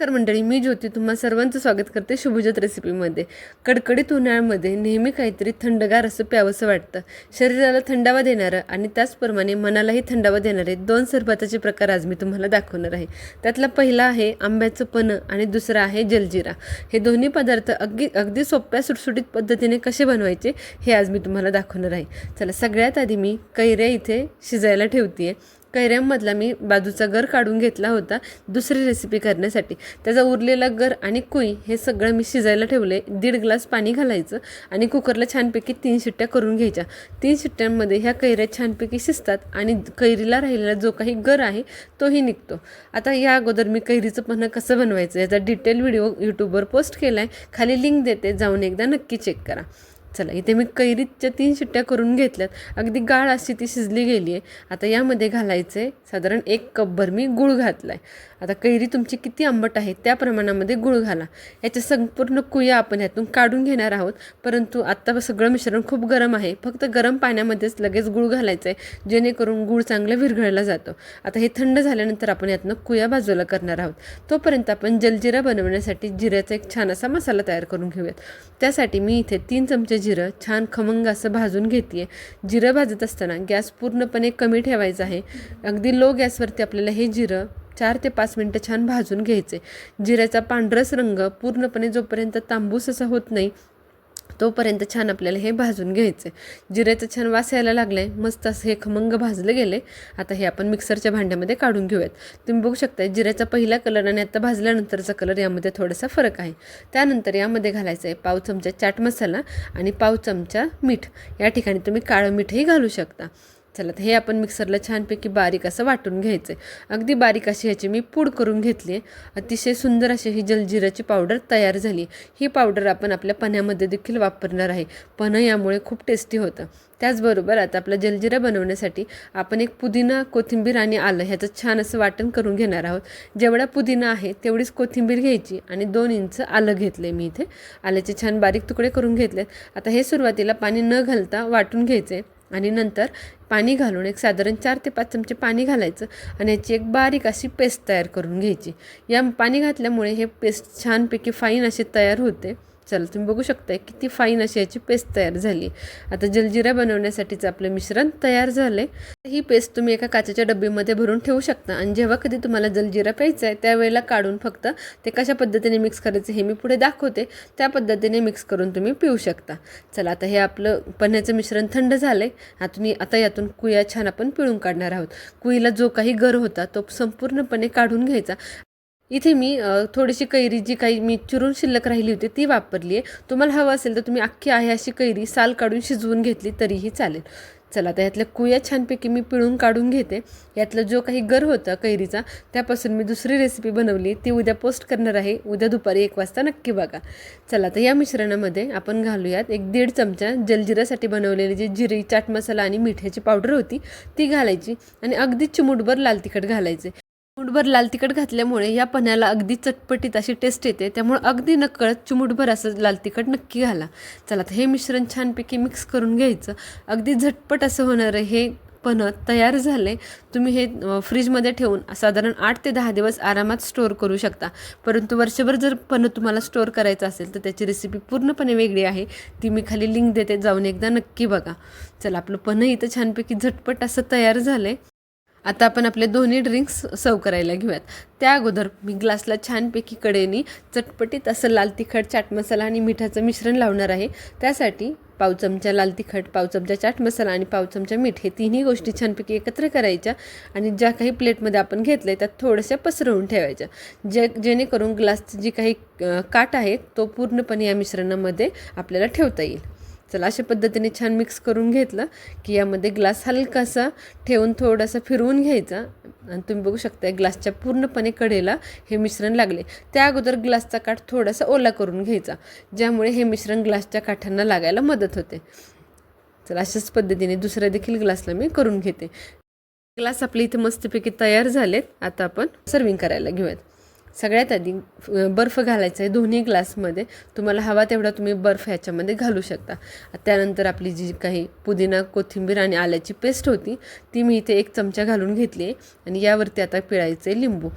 नमस्कार मंडळी मी ज्योती तुम्हा सर्वांचं स्वागत करते शुभजत रेसिपीमध्ये कडकडीत उन्हाळ्यामध्ये नेहमी काहीतरी थंडगार असं प्यावंसं वाटतं. शरीराला थंडावा देणारं आणि त्याचप्रमाणे मनालाही थंडावा देणारे दोन सरबताचे प्रकार आज मी तुम्हाला दाखवणार आहे. त्यातला पहिला आहे आंब्याचं पनं आणि दुसरा आहे जलजिरा. हे दोन्ही पदार्थ अगदी अगदी सोप्या सुटसुटीत पद्धतीने कसे बनवायचे हे आज मी तुम्हाला दाखवणार आहे. चला सगळ्यात आधी मी कैऱ्या इथे शिजायला ठेवते आहे कैऱ्यांमधला मी बाजूचा गर काढून घेतला होता दुसरी रेसिपी करण्यासाठी. त्याचा उरलेला गर आणि कुई हे सगळं मी शिजायला ठेवले. दीड ग्लास पाणी घालायचं आणि कुकरला छानपैकी तीन शिट्ट्या करून घ्यायच्या. तीन शिट्ट्यांमध्ये ह्या कैऱ्या छानपैकी शिजतात आणि कैरीला राहिलेला जो काही गर आहे तोही निघतो. आता या अगोदर मी कैरीचं पन्ह कसं बनवायचं याचा डिटेल व्हिडिओ यूट्यूबवर पोस्ट केला आहे खाली लिंक देते. जाऊन एकदा नक्की चेक करा. चला इथे मी कैरीच्या तीन शिट्ट्या करून घेतल्यात. अगदी गाळ अशी ती शिजली गेली आहे आता यामध्ये घालायचे साधारण एक कपभर मी गूळ घातला आहे आता कैरी तुमची किती आंबट आहे त्या प्रमाणामध्ये गूळ घाला. याच्या संपूर्ण कुया आपण यातून काढून घेणार आहोत. परंतु आत्ता सगळं मिश्रण खूप गरम आहे. फक्त गरम पाण्यामध्येच लगेच गूळ घालायचं आहे जेणेकरून गूळ चांगलं विरघळला जातो. आता हे थंड झाल्यानंतर आपण यातनं कुया बाजूला करणार आहोत. तोपर्यंत आपण जलजिरा बनवण्यासाठी जिऱ्याचा एक छान असा मसाला तयार करून घेऊयात. त्यासाठी मी इथे तीन चमचे जिरं छान खमंग असं भाजून घेते जिरं भाजत असताना गॅस पूर्णपणे कमी ठेवायचा आहे. अगदी लो गॅसवरती आपल्याला हे जिरं चार ते पाच मिनटं छान भाजून घ्यायचे जिऱ्याचा पांढरस रंग पूर्णपणे जोपर्यंत तांबूस असा होत नाही तोपर्यंत छान आपल्याला हे भाजून घ्यायचं आहे जिऱ्याचं छान वास यायला लागलं आहे मस्त असं हे खमंग भाजलं गेले आता हे आपण मिक्सरच्या भांड्यामध्ये काढून घेऊयात. तुम्ही बघू शकता जिऱ्याचा पहिला कलर आणि आता भाजल्यानंतरचा कलर यामध्ये थोडासा फरक आहे. त्यानंतर यामध्ये घालायचं आहे पाव चमचा चाट मसाला आणि पाव चमचा मीठ. या ठिकाणी तुम्ही काळं मीठही घालू शकता. चला तर हे आपण मिक्सरला छानपैकी बारीक असं वाटून घ्यायचं आहे अगदी बारीक अशी ह्याची मी पूड करून घेतली आहे अतिशय सुंदर अशी ही जलजिराची पावडर तयार झाली. ही पावडर आपण आपल्या पण्यामध्ये देखील वापरणार आहे. पन्हं यामुळे खूप टेस्टी होतं. त्याचबरोबर आता आपला जलजिरा बनवण्यासाठी आपण एक पुदिना कोथिंबीर आणि आलं ह्याचं छान असं वाटण करून घेणार आहोत. जेवढा पुदिना आहे तेवढीच कोथिंबीर घ्यायची आणि दोन इंच आलं घेतलं आहे मी इथे. आल्याचे छान बारीक तुकडे करून घेतलेत. आता हे सुरुवातीला पाणी न घालता वाटून घ्यायचे आणि नंतर पाणी घालून एक साधारण चार ते पाच चमचे पाणी घालायचं आणि याची एक बारीक अशी पेस्ट तयार करून घ्यायची. या पाणी घातल्यामुळे हे पेस्ट छानपैकी फाईन असे तयार होते. चला तुम्ही बघू शकताय किती फाईन अशी याची पेस्ट तयार झाली. आता जलजिरा बनवण्यासाठीचं आपलं मिश्रण तयार झालं आहे ही पेस्ट तुम्ही एका काचेच्या डब्बीमध्ये भरून ठेवू शकता. आणि जेव्हा कधी तुम्हाला जलजिरा प्यायचा आहे त्यावेळेला काढून फक्त ते कशा पद्धतीने मिक्स करायचं हे मी पुढे दाखवते. त्या पद्धतीने मिक्स करून तुम्ही पिऊ शकता. चला आता हे आपलं पन्ह्याचं मिश्रण थंड झालं आहे आतून आता यातून कुया छान आपण पिळून काढणार आहोत. कुईला जो काही गर होता तो संपूर्णपणे काढून घ्यायचा. इथे मी थोडीशी कैरी जी काही मी चिरून शिल्लक राहिली होती ती वापरली आहे. तुम्हाला हवं असेल तर तुम्ही अख्खी आहे अशी कैरी साल काढून शिजवून घेतली तरीही चालेल. चला तर यातल्या कुया छानपैकी मी पिळून काढून घेते. यातलं जो काही गर होता कैरीचा त्यापासून मी दुसरी रेसिपी बनवली. ती उद्या पोस्ट करणार आहे. उद्या दुपारी एक वाजता नक्की बघा. चला तर या मिश्रणामध्ये आपण घालूयात एक दीड चमचा जलजिरासाठी बनवलेली जी जिरी चाट मसाला आणि मिठ्याची पावडर होती ती घालायची आणि अगदी चिमूटभर लाल तिखट घालायचे. चिमूटभर लाल तिखट घातल्यामुळे या पण्याला अगदी चटपटीत अशी टेस्ट येते. त्यामुळे अगदी नकळत चिमूटभर असं लाल तिखट नक्की घाला. चला तर हे मिश्रण छानपैकी मिक्स करून घ्यायचं. अगदी झटपट असं होणारं हे पन्हं तयार झाले. तुम्ही हे फ्रीजमध्ये ठेवून साधारण आठ ते दहा दिवस आरामात स्टोअर करू शकता. परंतु वर्षभर जर पन्हं तुम्हाला स्टोअर करायचं असेल तर त्याची रेसिपी पूर्णपणे वेगळी आहे. ती मी खाली लिंक देते. जाऊन एकदा नक्की बघा. चला आपलं पन्हं इथं छानपैकी झटपट असं तयार झालं आहे आता आपण आपले दोन्ही ड्रिंक्स सर्व करायला घेऊयात. त्या अगोदर मी ग्लासला छानपैकी कडेनी चटपटीत असं लाल तिखट चाट मसाला आणि मिठाचं मिश्रण लावणार आहे. त्यासाठी पाव चमचा लाल तिखट पाव चमचा चाट मसाला आणि पाव चमचा मीठ हे तिन्ही गोष्टी छानपैकी एकत्र करायच्या आणि ज्या काही प्लेटमध्ये आपण घेतलं आहे त्यात थोड्याशा पसरवून ठेवायच्या. जे जेणेकरून ग्लासची जी काही काट आहे तो पूर्णपणे या मिश्रणामध्ये आपल्याला ठेवता येईल. चला अशा पद्धतीने छान मिक्स करून घेतलं की यामध्ये ग्लास हलकासा ठेवून थोडासा फिरवून घ्यायचा. आणि तुम्ही बघू शकता ग्लासच्या पूर्णपणे कडेला हे मिश्रण लागले. त्या अगोदर ग्लासचा काठ थोडासा ओला करून घ्यायचा ज्यामुळे हे मिश्रण ग्लासच्या काठांना लागायला मदत होते. चला अशाच पद्धतीने दुसऱ्या देखील ग्लासला मी करून घेते. ग्लास आपले इथे मस्तपैकी तयार झालेत. आता आपण सर्विंग करायला घेऊयात. सगळ्यात आधी बर्फ घालायचा आहे दोन्ही ग्लासमध्ये. तुम्हाला हवा तेवढा तुम्ही बर्फ ह्याच्यामध्ये घालू शकता. त्यानंतर आपली जी काही पुदिना कोथिंबीर आणि आल्याची पेस्ट होती ती मी इथे एक चमचा घालून घेतली आहे. आणि यावरती आता पिळायचं आहे लिंबू.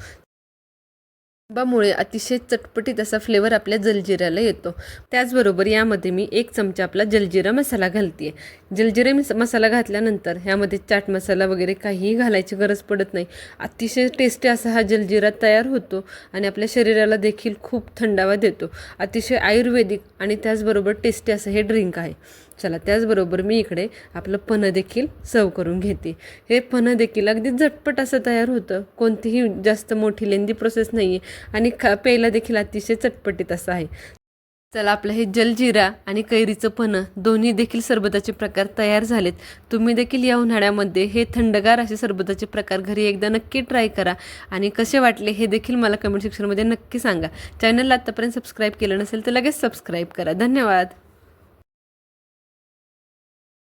लिंबामुळे अतिशय चटपटीत असा फ्लेवर आपल्या जलजिऱ्याला येतो. त्याचबरोबर यामध्ये मी एक चमचा आपला जलजिरा मसाला घालते जलजिरा मिस मसाला घातल्यानंतर ह्यामध्ये चाट मसाला वगैरे काहीही घालायची गरज पडत नाही. अतिशय टेस्टी असा हा जलजिरा तयार होतो आणि आपल्या शरीराला देखील खूप थंडावा देतो. अतिशय आयुर्वेदिक आणि त्याचबरोबर टेस्टी असं हे ड्रिंक आहे. चला त्याचबरोबर मी इकडे आपलं पन्हं देखील सर्व करून घेते. हे पन्हं देखील अगदी झटपट असं तयार होतं. कोणतीही जास्त मोठी लेंदी प्रोसेस नाही आहे आणि खा प्यायला देखील अतिशय चटपटीत असं आहे. चला आपलं हे जलजिरा आणि कैरीचं पन्हं दोन्ही देखील सरबताचे प्रकार तयार झालेत. तुम्ही देखील या उन्हाळ्यामध्ये हे थंडगार असे सरबताचे प्रकार घरी एकदा नक्की ट्राय करा आणि कसे वाटले हे देखील मला कमेंट सेक्शनमध्ये नक्की सांगा. चॅनलला आत्तापर्यंत सबस्क्राईब केलं नसेल तर लगेच सबस्क्राईब करा. धन्यवाद.